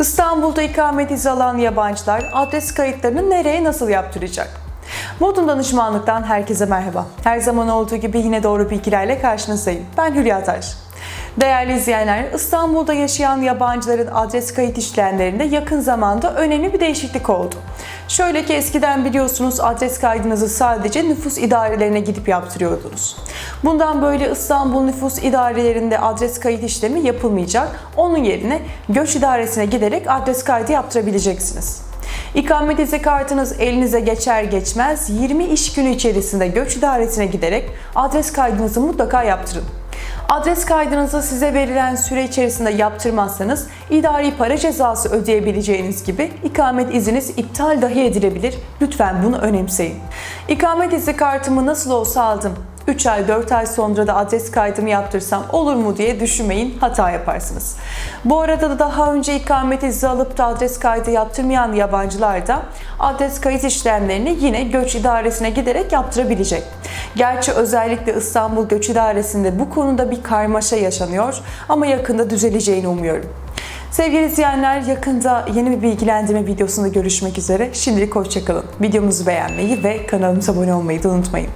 İstanbul'da ikamet izni alan yabancılar adres kayıtlarını nereye nasıl yaptıracak? Modun danışmanlıktan herkese merhaba. Her zaman olduğu gibi yine doğru bilgilerle karşınızdayım. Ben Hülya Taş. Değerli izleyenler, İstanbul'da yaşayan yabancıların adres kayıt işlemlerinde yakın zamanda önemli bir değişiklik oldu. Şöyle ki eskiden biliyorsunuz adres kaydınızı sadece nüfus idarelerine gidip yaptırıyordunuz. Bundan böyle İstanbul nüfus idarelerinde adres kayıt işlemi yapılmayacak. Onun yerine göç idaresine giderek adres kaydı yaptırabileceksiniz. İkamet izni kartınız elinize geçer geçmez 20 iş günü içerisinde göç idaresine giderek adres kaydınızı mutlaka yaptırın. Adres kaydınızı size verilen süre içerisinde yaptırmazsanız idari para cezası ödeyebileceğiniz gibi ikamet izniniz iptal dahi edilebilir. Lütfen bunu önemseyin. İkamet izni kartımı nasıl olsa aldım. 3 ay 4 ay sonra da adres kaydımı yaptırsam olur mu diye düşünmeyin hata yaparsınız. Bu arada da daha önce ikamet izni alıp da adres kaydı yaptırmayan yabancılar da adres kayıt işlemlerini yine göç idaresine giderek yaptırabilecek. Gerçi özellikle İstanbul Göç İdaresi'nde bu konuda bir karmaşa yaşanıyor ama yakında düzeleceğini umuyorum. Sevgili izleyenler yakında yeni bir bilgilendirme videosunda görüşmek üzere. Şimdilik hoşçakalın. Videomuzu beğenmeyi ve kanalımıza abone olmayı da unutmayın.